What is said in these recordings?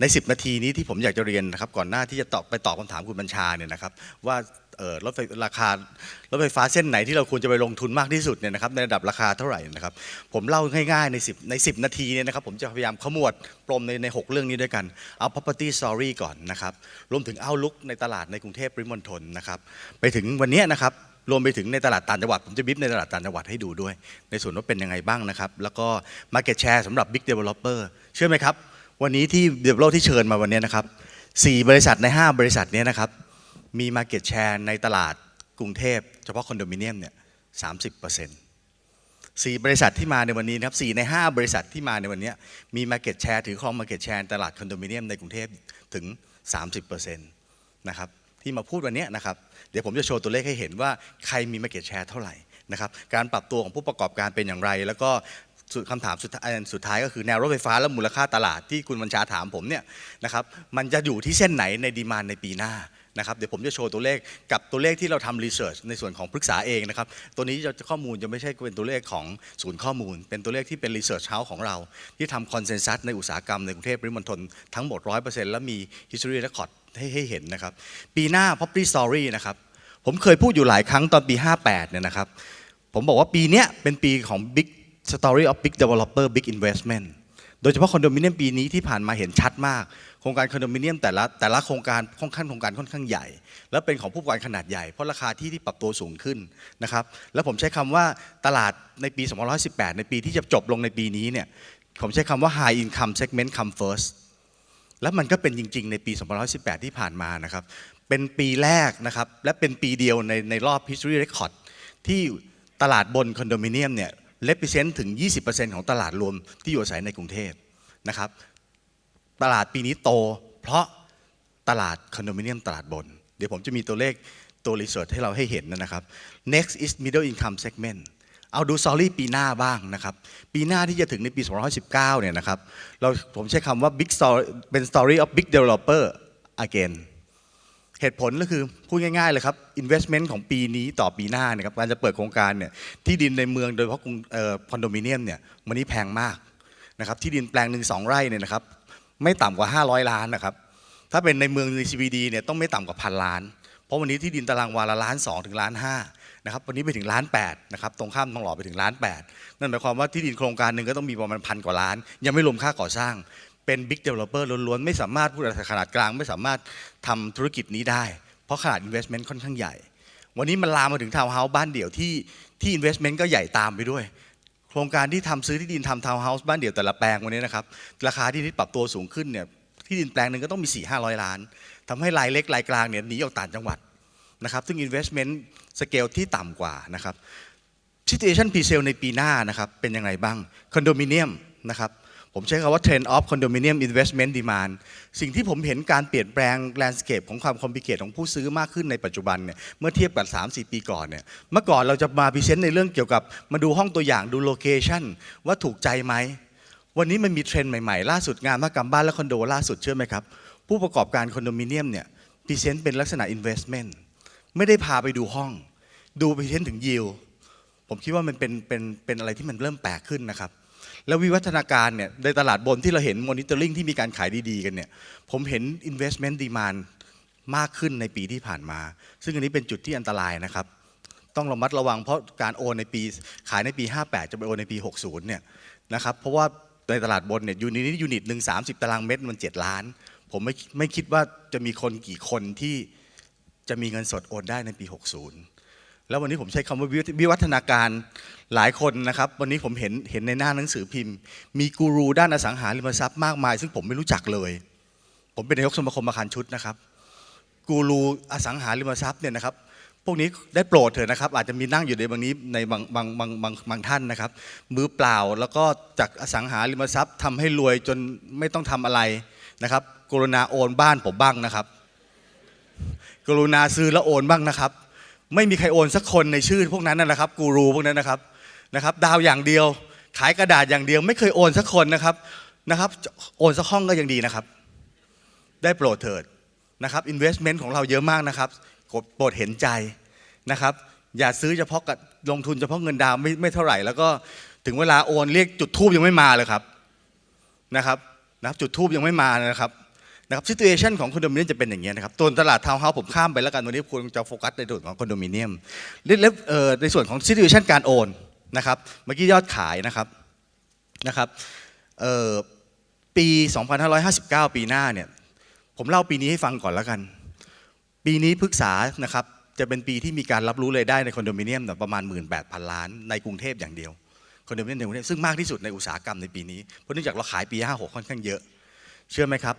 ใน 10 นาทีนี้ที่ผมอยากจะเรียนนะครับก่อนหน้าที่จะตอบไปตอบคำถามคุณบัญชาเนี่ยนะครับว่ารถไฟราคารถไฟฟ้าเส้นไหนที่เราควรจะไปลงทุนมากที่สุดเนี่ยนะครับในระดับราคาเท่าไหร่นะครับผมเล่าง่ายๆใน 10 ใน 10 นาทีเนี่ยนะครับผมจะพยายามขมวดปรมในใน6เรื่องนี้ด้วยกันเอา property story ก่อนนะครับรวมถึงเอาลุกในตลาดในกรุงเทพปริมณฑลนะครับไปถึงวันนี้นะครับรวมไปถึงในตลาดต่างจังหวัด ผมจะบิฟในตลาดต่างจังหวัดให้ดูด้วย ในส่วนว่าเป็นยังไงบ้างนะครับแล้วก็ market share สำหรับ big developer เชื่อไหมครับ วันนี้ที่เดเวลที่เชิญมาวันนี้นะครับสี่บริษัทใน 5 บริษัทเนี้นะครับ มี Market Share ในตลาดกรุงเทพ เฉพาะคอนโดมิเนียมเนี่ยสามสิบเปอร์เซ็นต์สี่บริษัทที่มาในวันนี้นะครับสี่ใน5 บริษัทที่มาในวันนี้มี Market Share ถือครอง Market Share ตลาดคอนโดมิเนียมในกรุงเทพถึง 30%นะครับที่มาพูดวันนี้นะครับเดี๋ยวผมจะโชว์ตัวเลขให้เห็นว่าใครมี Market Share เท่าไหร่นะครับการปรับตัวของผู้ประกอบการเป็นอย่างไร แล้วก็ สุดคำถามสุดท้ายสุดท้ายก็คือแนวรถไฟฟ้าและมูลค่าตลาดที่คุณบัญชาถามผมเนี่ยนะครับมันจะอยู่ที่เส้นไหนในดีมานในปีหน้านะครับเดี๋ยวผมจะโชว์ตัวเลขกับตัวเลขที่เราทำรีเสิร์ชในส่วนของปรึกษาเองนะครับตัวนี้จะข้อมูลจะไม่ใช่เป็นตัวเลขของศูนย์ข้อมูล เป็นตัวเลขที่เป็นรีเสิร์ชเฮาของเรา ที่ทำคอนเซนแซสในอุตสาหกรรมในกรุงเทพปริมณฑลทั้งหมด 100%แล้วมี history record ให้ให้เห็นนะครับปีหน้า property story นะครับผมเคยพูดอยู่หลายครั้งตอนปี 58เนี่ยนะครับผมบอกว่าปีนี้เป็นปีของ big story of big developer big investment โดยเฉพาะคอนโดมิเนียมปีนี้ที่ผ่านมาเห็นชัดมาก โครงการคอนโดมิเนียมแต่ละแต่ละโครงการค่อนข้างโครงการค่อนข้างใหญ่ แล้วเป็นของผู้ประกอบการขนาดใหญ่เพราะราคาที่ที่ปรับตัวสูงขึ้นนะครับแล้วผมใช้คำว่าตลาดในปี2518 ในปีที่จะจบลงในปีนี้เนี่ยผมใช้คำว่า high income segment come first แล้วมันก็เป็นจริง ๆ ในปี2518 ที่ผ่านมานะครับเป็นปีแรกนะครับและเป็นปีเดียวในในรอบ history record ที่ตลาดบนคอนโดมิเนียมเนี่ย represent ถึง 20%ของตลาดรวมที่อยู่อาศัยในกรุงเทพนะครับตลาดปีนี้โต เพราะตลาดคอนโดมิเนียมตลาดบน เดี๋ยวผมจะมีตัวเลขตัวรีเสิร์ชให้เราให้เห็นนะครับ next is middle income segment เอาดูซอรี่ปีหน้าบ้างนะครับ ปีหน้าที่จะถึงในปี2519 เนี่ยนะครับ เราผมใช้คำว่า big story เป็น story of big developer again เหตุผลก็คือพูดง่ายๆเลยครับ investment ของปีนี้ต่อปีหน้าเนี่ยครับการจะเปิดโครงการเนี่ยที่ดินในเมืองโดยเฉพาะกรุงคอนโดมิเนียมเนี่ยวันนี้แพงมากนะครับที่ดินแปลงหนึ่งสองไร่เนี่ยนะครับไม่ต่ำกว่า 500 ล้านนะครับถ้าเป็นในเมืองใน CBD เนี่ยต้องไม่ต่ำกว่าพันล้าน เพราะวันนี้ที่ดินตารางวาละล้านสองถึงล้านห้านะครับวันนี้ไปถึงล้านแปดนะครับตรงข้ามทองหล่อไปถึงล้านแปดนั่นหมายความว่าที่ดินโครงการหนึ่งก็ต้องมีประมาณพันกว่าล้าน ยังไม่รวมค่าก่อสร้าง เป็นบิ๊กเดเวลลอปเปอร์ล้วนๆ ไม่สามารถผู้ขนาดกลาง ไม่สามารถทำธุรกิจนี้ได้ เพราะขนาด investment ค่อนข้างใหญ่ วันนี้มันลามมาถึงทาวน์เฮาส์บ้านเดี่ยวที่ที่ investment ก็ใหญ่ตามไปด้วย โครงการที่ทำซื้อที่ดินทำทาวน์เฮาส์บ้านเดี่ยวแต่ละแปลงวันนี้นะครับราคาที่ดินปรับตัวสูงขึ้นเนี่ยที่ดินแปลงหนึ่งก็ต้องมี 4 5 0 0 ล้านทำให้รายเล็กรายกลางเนี่ยหนีออกต่างจังหวัดนะครับซึ่ง investment สเกลที่ต่ำกว่านะครับ situation p s a l e ในปีหน้านะครับเป็นยังไงบ้างคอนโดมิเนียมนะครับ ผมใช้คำว่า trend of condominium investment demand สิ่งที่ผมเห็นการเปลี่ยนแปลง landscape ของความคอมพ c เค e ของผู้ซื้อมากขึ้นในปัจจุบันเนี่ยเมื่อเทียบกับ 3-4 ปีก่อนเนี่ยเมื่อก่อนเราจะมาพรีเซนต์ในเรื่องเกี่ยวกับมาดูห้องตัวอย่างดูโลเคชันว่าถูกใจไหมวันนี้มันมีเทรนด์ใหม่ๆ ล่าสุดงานมากรรมบ้านและคอนโดล่าสุดเชื่อไหมครับ ผู้ประกอบการคอนโดมิเนียมเนี่ยพรีเซนต์เป็นลักษณะ investment ไม่ได้พาไปดูห้อง ดูพรีเซนต์ถึงยิวผมคิดว่ามันเป็นเป็นเป็นอะไรที่มันเริ่มแปลกขึ้นนะครับ แล้ววิวัฒนาการเนี่ยในตลาดบนที่เราเห็นมอนิเตอร์ลิงที่มีการขายดีๆกันเนี่ยผมเห็น investment demand มากขึ้นในปีที่ผ่านมา ซึ่งอันนี้เป็นจุดที่อันตรายนะครับ ต้องระมัดระวังเพราะการโอนในปีขายในปี 58 จะไปโอนในปี 60 เนี่ยนะครับเพราะว่าในตลาดบนเนี่ยยูนิตยูนิตหนึ่ง30ตารางเมตรมัน 7 ล้าน ผมไม่ไม่คิดว่าจะมีคนกี่คนที่จะมีเงินสดโอนได้ในปี 60 แล้ววันนี้ผมใช้คำว่าวิวัฒนาการหลายคนนะครับ วันนี้ผมเห็นเห็นในหน้าหนังสือพิมพ์ มีกูรูด้านอสังหาริมทรัพย์มากมาย ซึ่งผมไม่รู้จักเลย ผมเป็นนายกสมาคมอาคารชุดนะครับ กูรูอสังหาริมทรัพย์เนี่ยนะครับ พวกนี้ได้โปรดเถอะนะครับ อาจจะมีนั่งอยู่ในบางนี้ในบางบางบางบางบางท่านนะครับ มือเปล่าแล้วก็จากอสังหาริมทรัพย์ทำให้รวยจนไม่ต้องทำอะไรนะครับ กรุณาโอนบ้านผมบ้างนะครับ กรุณาซื้อแล้วโอนบ้างนะครับ ไม่มีใครโอนสักคนในชื่อพวกนั้นนะครับ กูรูพวกนั้นนะครับนะครับ ดาวอย่างเดียว ขายกระดาษอย่างเดียว ไม่เคยโอนสักคนนะครับนะครับ โอนสักห้องก็ยังดีนะครับ ได้โปรดเถิดนะครับ investment ของเราเยอะมากนะครับโปรดเห็นใจนะครับ อย่าซื้อเฉพาะกับลงทุนเฉพาะเงินดาวไม่ไม่เท่าไหร่ แล้วก็ถึงเวลาโอนเรียกจุดทูบยังไม่มาเลยครับนะครับนะครับจุดทูบยังไม่มานะครับ นะครับซิ t u เอชันของคอนโดมิเนียมจะเป็นอย่างนี้ยนะครับตัวตลาดทาวน์เฮาส์ผมข้ามไปแล้วกันวันนี้ควรจะโฟกัสในส่วนของคอนโดมิเนียมและในส่วนของซิ t u เอชันการโอนนะครับเมื่อกี้ยอดขายนะครับนะครับเอ่อปี 2559 ปีหน้าเนี่ยผมเล่าปีนี้ให้ฟังก่อนแล้วกัน ปีนี้พฤกษานะครับจะเป็นปีที่มีการรับรู้รายได้ในคอนโดมิเนียมประมาณ 18,000 ล้านในกรุงเทพอย่างเดียวคอนโดมิเนียมในกรุงเทพซึ่งมากที่สุดในอุตสาหกรรมในปีนี้เพราะเนื่องจากเราขายปี 56 ค่อนข้างเยอะ เชื่อไหมครับ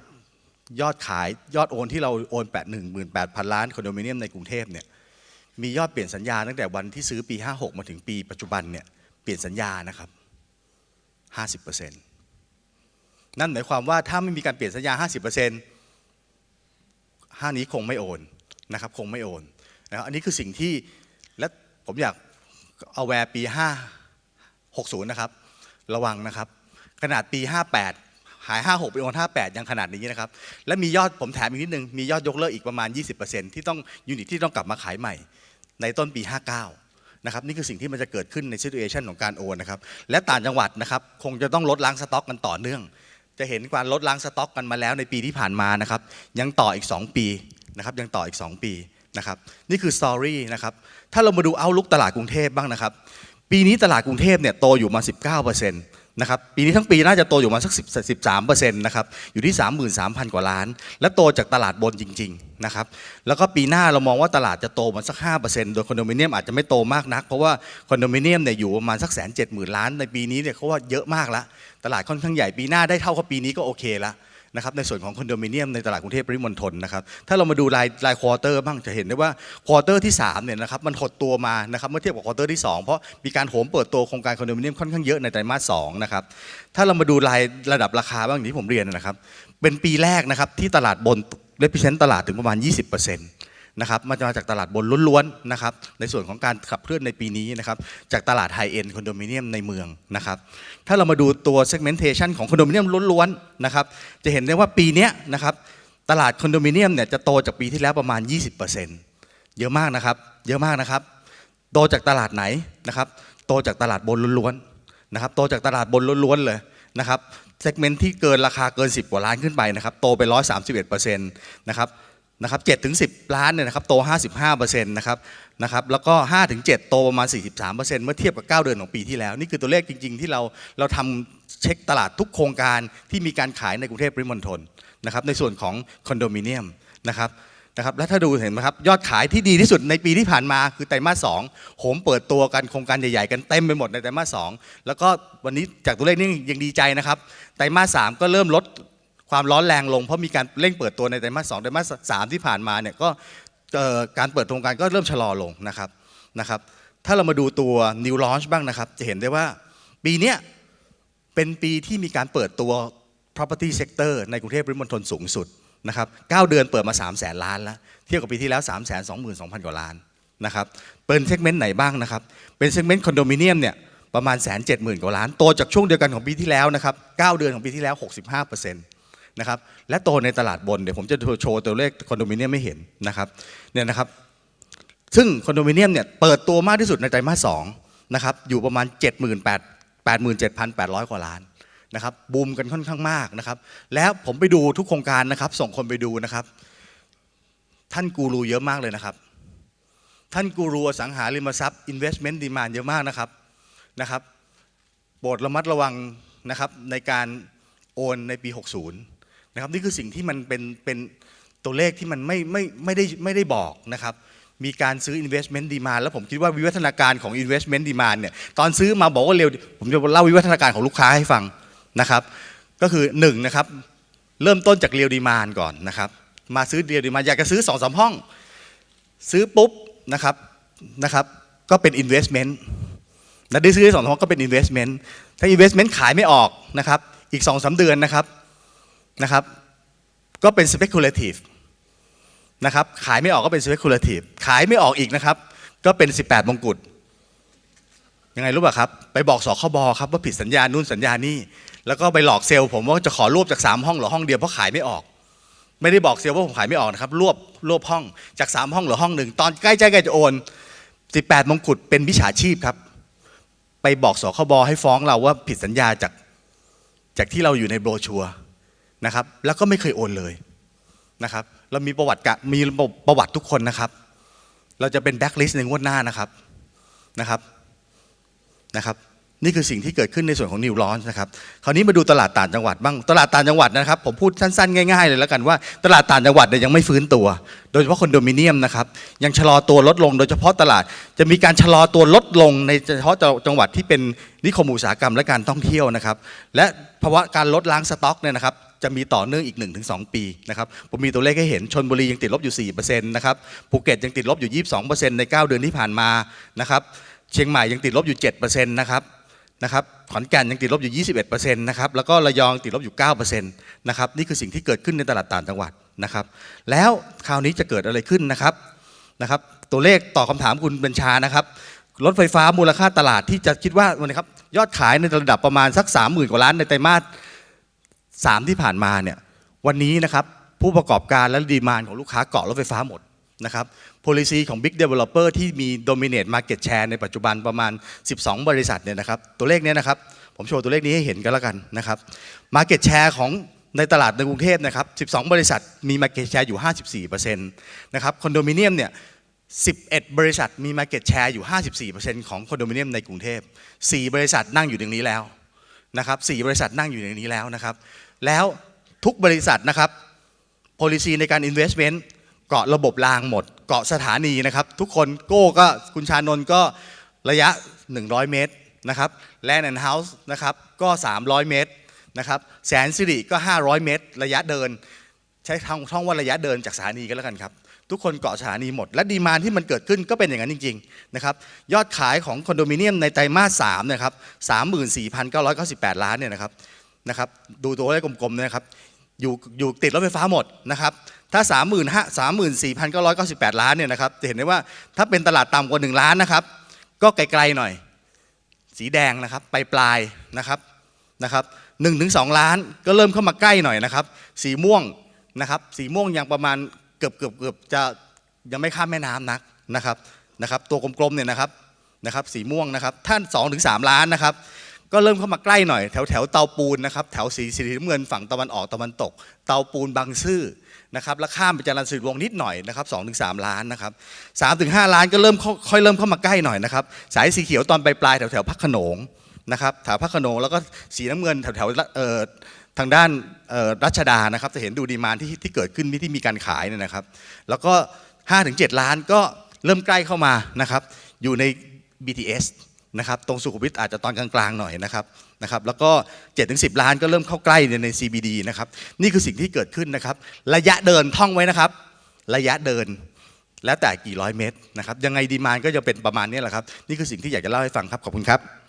ยอดขายยอดโอนที่เราโอน8 1 8 0 0 0ล้านคอนโดมิเนียมในกรุงเทพเนี่ยมียอดเปลี่ยนสัญญาตั้งแต่วันที่ซื้อปี 56 มาถึงปีปัจจุบันเนี่ยเปลี่ยนสัญญานะครับ 50%นั่นหมายความว่าถ้าไม่มีการเปลี่ยนสัญญา 50%ห้านี้คงไม่โอนนะครับคงไม่โอนนะครับอันนี้คือสิ่งที่และผมอยากเอาแวร์ปี 5 60 นะครับ ระวังนะครับ ขนาดปี 58 หาย 56ไปโอน58 ยังขนาดนี้นะครับ และมียอดผมแถมอีกนิดนึง มียอดยกเลิกอีกประมาณ 20%ที่ต้องยูนิตที่ต้องกลับมาขายใหม่ ในต้นปี 59 นะครับ นี่คือสิ่งที่มันจะเกิดขึ้นในซิ t u เอชันของการโอนนะครับ และต่างจังหวัดนะครับคงจะต้องลดล้างสต็อกกันต่อเนื่อง จะเห็นการลดล้างสต็อกกันมาแล้วในปีที่ผ่านมานะครับยังต่ออีก 2 ปีนะครับยังต่ออีก 2 ปีนะครับนี่คือสตอรี่นะครับถ้าเรามาดูเอาลุกตลาดกรุงเทพบ้างนะครับปีนี้ตลาดกรุงเทพเนี่ยโตอยู่มา 19% นะครับปีนี้ทั้งปีน่าจะโตอยู่มาสัก10 13%นะครับอยู่ที่ 33,000 กว่าล้าน และโตจากตลาดบนจริงๆนะครับแล้วก็ปีหน้าเรามองว่าตลาดจะโตมาสัก 5%โดยคอนโดมิเนียมอาจจะไม่โตมากนัก เพราะว่าคอนโดมิเนียมเนี่ยอยู่ประมาณสักแสนเจ็ดหมื่นล้านในปีนี้เนี่ยเขาว่าเยอะมากละตลาดค่อนข้างใหญ่ปีหน้าได้เท่ากับปีนี้ก็โอเคละ นะครับในส่วนของคอนโดมิเนียมในตลาดกรุงเทพปริมณฑลนะครับถ้าเรามาดูรายรายควอเตอร์บ้างจะเห็นได้ว่าควอเตอร์ที่3เนี่ยนะครับมันหดตัวมานะครับเมื่อเทียบกับควอเตอร์ที่ 2 เพราะมีการโหมเปิดตัวโครงการคอนโดมิเนียมค่อนข้างเยอะในไตรมาสสองนะครับถ้าเรามาดูรายระดับราคาบ้างอย่างที่ผมเรียนนะครับเป็นปีแรกนะครับที่ตลาดบนเลพิเชนต์ตลาดถึงประมาณ 20%น นะครับมาจากตลาดบนล้วนๆนะครับในส่วนของการขับเคลื่อนในปีนี้นะครับจากตลาดไฮเอ็นคอนโดมิเนียมในเมืองนะครับถ้าเรามาดูตัว segmentation ของคอนโดมิเนียมล้วนๆนะครับจะเห็นได้ว่าปีนี้นะครับตลาดคอนโดมิเนียมเนี่ยจะโตจากปีที่แล้วประมาณ 20%เยอะมากนะครับเยอะมากนะครับโตจากตลาดไหนนะครับโตจากตลาดบนล้วนๆนะครับโตจากตลาดบนล้วนๆเลยนะครับเซกเมนต์ที่เกินราคาเกิน 10 กว่าล้านขึ้นไปนะครับโตไป 131%นะครับ นะครับ7ถึง10ล้านเนี่ยนะครับโต 55%นะครับนะครับแล้วก็5ถึง7โตประมาณ 43%เมื่อเทียบกับ 9 เดือนของปีที่แล้ว นี่คือตัวเลขจริง ๆ ที่เราเราทำเช็คตลาดทุกโครงการที่มีการขายในกรุงเทพปริมณฑลนะครับในส่วนของคอนโดมิเนียมนะครับนะครับและถ้าดูเห็นไหมครับยอดขายที่ดีที่สุดในปีที่ผ่านมาคือไตรมาสสองโหมเปิดตัวกันโครงการใหญ่ๆ กันเต็มไปหมดในไตรมาสสองแล้วก็วันนี้จากตัวเลขนี้ยังดีใจนะครับไตรมาสสามก็เริ่มลด ความร้อนแรงลง เพราะมีการเร่งเปิดตัวในไตรมาสสองไตรมาสสามที่ผ่านมาเนี่ยก็การเปิดโครงการก็เริ่มชะลอลงนะครับนะครับ ถ้าเรามาดูตัว new launch บ้างนะครับ จะเห็นได้ว่าปีนี้เป็นปีที่มีการเปิดตัว property sector ในกรุงเทพปริมณฑลสูงสุดนะครับ9เดือนเปิดมา 3 0 0แสนล้านแล้ว เทียบกับปีที่แล้ว 3 2 2 0 0 0 กว่าล้านนะครับ เป็นเซกเมนต์ไหนบ้างนะครับ เป็นเซกเมนต์คอนโดมิเนียมเนี่ยประมาณแสนเจ็ดหมื่นกว่าล้าน โตจากช่วงเดียวกันของปีที่แล้วนะครับ 9 เดือนของปีที่แล้ว 65% นะครับและโตในตลาดบนเดี๋ยวผมจะโชว์ตัวเลขคอนโดมิเนียมไม่เห็นนะครับเนี่ยนะครับซึ่งคอนโดมิเนียมเนี่ยเปิดตัวมากที่สุดในไตรมาสสองนะครับอยู่ประมาณ 78 87,800 กว่าล้านนะครับบูมกันค่อนข้างมากนะครับแล้วผมไปดูทุกโครงการนะครับ ส่งคนไปดูนะครับ ท่านกูรูเยอะมากเลยนะครับ ท่านกูรูอสังหาริมทรัพย์ investment demand เยอะมากนะครับนะครับโปรดระมัดระวังนะครับในการโอนในปี 60 นะครับนี่คือสิ่งที่มันเป็นเป็นตัวเลขที่มันไม่ไม่ไม่ได้ไม่ได้บอกนะครับมีการซื้อ investment demand แล้วผมคิดว่าวิวัฒนาการของ investment demand เนี่ยตอนซื้อมาบอกว่าเร็ว ผมจะเล่าวิวัฒนาการของลูกค้าให้ฟังนะครับก็คือหนึ่งนะครับเริ่มต้นจากเรียวดีมานก่อนนะครับมาซื้อเรียวดีมานอยากจะซื้อสองสามห้อง ซื้อปุ๊บนะครับนะครับก็เป็น investment นะได้ซื้อสองสามห้องก็เป็น investment ถ้า investment ขายไม่ออกนะครับอีกสองสาเดือนนะครับ นะครับก็เป็น speculative นะครับขายไม่ออกก็เป็น speculative ขายไม่ออกอีกนะครับ ก็เป็น 18 มงกุฎยังไงรู้ป่ะครับ ไปบอกสคบครับว่าผิดสัญญานู่นสัญญานี่ แล้วก็ไปหลอกเซลล์ผมว่าจะขอรวบจาก 3 ห้องหรือห้องเดียวเพราะขายไม่ออก ไม่ได้บอกเซลล์ว่าผมขายไม่ออกนะครับรวบรวบห้องจาก 3 ห้องหรือห้องหนึ่งตอนใกล้ใจใกล้จะโอน 18 มงกุฎเป็นวิชาชีพครับ ไปบอกสคบให้ฟ้องเราว่าผิดสัญญาจากจากที่เราอยู่ในโบรชัวร์ นะครับ แล้วก็ไม่เคยโอนเลยนะครับเรามีประวัติกะมีประวัติทุกคนนะครับ เราจะเป็นแบ็คลิสต์ในงวดหน้านะครับนะครับนะครับ นี่คือสิ่งที่เกิดขึ้นในส่วนของนิวลอนนะครับ คราวนี้มาดูตลาดต่างจังหวัดบ้างตลาดต่างจังหวัดนะครับ ผมพูดสั้นๆง่ายๆเลยแล้วกันว่าตลาดต่างจังหวัดเนี่ยยังไม่ฟื้นตัว โดยเฉพาะคอนโดมิเนียมนะครับ ยังชะลอตัวลดลง โดยเฉพาะตลาดจะมีการชะลอตัวลดลงในเฉพาะจังหวัดที่เป็นนิคมอุตสาหกรรมและการท่องเที่ยวนะครับ และภาวะการลดล้างสต็อกเนี่ยนะครับ จะมีต่อเนื่องอีก 1-2 ปีนะครับผมมีตัวเลขให้เห็นชนบุรียังติดลบอยู่ 4%นะครับภูเก็ตยังติดลบอยู่ 22%ใน 9 เดือนที่ผ่านมานะครับเชียงใหม่ยังติดลบอยู่ 7%นะครับนะครับขอนแก่นยังติดลบอยู่ 21%นะครับแล้วก็ระยองติดลบอยู่ 9%นะครับนี่คือสิ่งที่เกิดขึ้นในตลาดต่างจังหวัดนะครับแล้วคราวนี้จะเกิดอะไรขึ้นนะครับนะครับตัวเลขตอบคำถามคุณบัญชานะครับรถไฟฟ้ามูลค่าตลาดที่จะคิดว่าวันนี้ครับยอดขายในระดับประมาณสัก 30,000 กว่าล้านในไตรมาส สามที่ผ่านมาเนี่ยวันนี้นะครับผู้ประกอบการและดีมานของลูกค้าเกาะรถไฟฟ้าหมดนะครับ policy ของ Big Developer ที่มี dominate market share ในปัจจุบันประมาณ 12 บริษัทเนี่ยนะครับ ตัวเลขเนี้ยนะครับ ผมโชว์ตัวเลขนี้ให้เห็นกันแล้วกันนะครับ market share ของในตลาดในกรุงเทพนะครับ 12 บริษัทมี market share อยู่ 54%นะครับ คอนโดมิเนียมเนี่ย 11 บริษัทมี market share อยู่ 54%ของคอนโดมิเนียมในกรุงเทพ 4 บริษัทนั่งอยู่ตรงนี้แล้วนะครับสี่บริษัทนั่งอยู่ในนี้แล้วนะครับ แล้วทุกบริษัทนะครับ policy ในการ investment เกาะระบบรางหมด เกาะสถานีนะครับ ทุกคนโก้ก็คุณชานนท์ก็ระยะ 100 เมตรนะครับ Land and House นะครับก็ 300 เมตรนะครับแสนสิริก็ 500 เมตร ระยะเดิน ใช้ช่องช่องว่าระยะเดินจากสถานีก็แล้วกันครับทุกคนเกาะสถานีหมด และดีมานที่มันเกิดขึ้นก็เป็นอย่างนั้นจริงๆนะครับยอดขายของคอนโดมิเนียมในไตรมาส3นะครับ34,998 ล้านเนี่ยนะครับ นะครับดูตัวเลขกลมๆนะครับอยู่อยู่ติดรถไฟฟ้าหมดนะครับถ้า34,998 ล้านเนี่ยนะครับจะเห็นได้ว่าถ้าเป็นตลาดต่ำกว่า 1 ล้านนะครับ ก็ไกลๆหน่อย สีแดงนะครับไปปลายนะครับนะครับหนึ่งถึงสองล้านก็เริ่มเข้ามาใกล้หน่อยนะครับ สีม่วงนะครับสีม่วงยังประมาณเกือบเกือบเกือบจะยังไม่ข้ามแม่น้ำนักนะครับนะครับ ตัวกลมๆเนี่ยนะครับนะครับ สีม่วงนะครับท่านสองถึงสามล้านนะครับ ก็เริ่มเข้ามาใกล้หน่อยแถวแถวเตาปูนนะครับแถวสีสีน้ำเงินฝั่งตะวันออกตะวันตก เตาปูนบางซื่อนะครับแล้วข้ามไปจรัญสิริวงนิดหน่อยนะครับสองถึงสามล้านนะครับสามถึงห้าล้านก็เริ่มค่อยเริ่มเข้ามาใกล้หน่อยนะครับสายสีเขียวตอนปลายปลายแถวแถวพักขนงนะครับแถวพักขนงแล้วก็สีน้ำเงินแถวแถวเอ่อทางด้านรัชดานะครับจะเห็นดูดีมานที่ที่เกิดขึ้นที่มีการขายเนี่ยนะครับ แล้วก็5ถึง7ล้านก็เริ่มใกล้เข้ามานะครับอยู่ใน BTS นะครับตรงสุขุมวิทอาจจะตอนกลางๆหน่อยนะครับนะครับแล้วก็7-10ล้านก็เริ่มเข้าใกล้ใน CBD นะครับนี่คือสิ่งที่เกิดขึ้นนะครับ ระยะเดินท่องไว้นะครับ ระยะเดินแล้วแต่กี่ร้อยเมตรนะครับยังไงดีมานก็จะเป็นประมาณนี้แหละครับ นี่คือสิ่งที่อยากจะเล่าให้ฟังครับ ขอบคุณครับ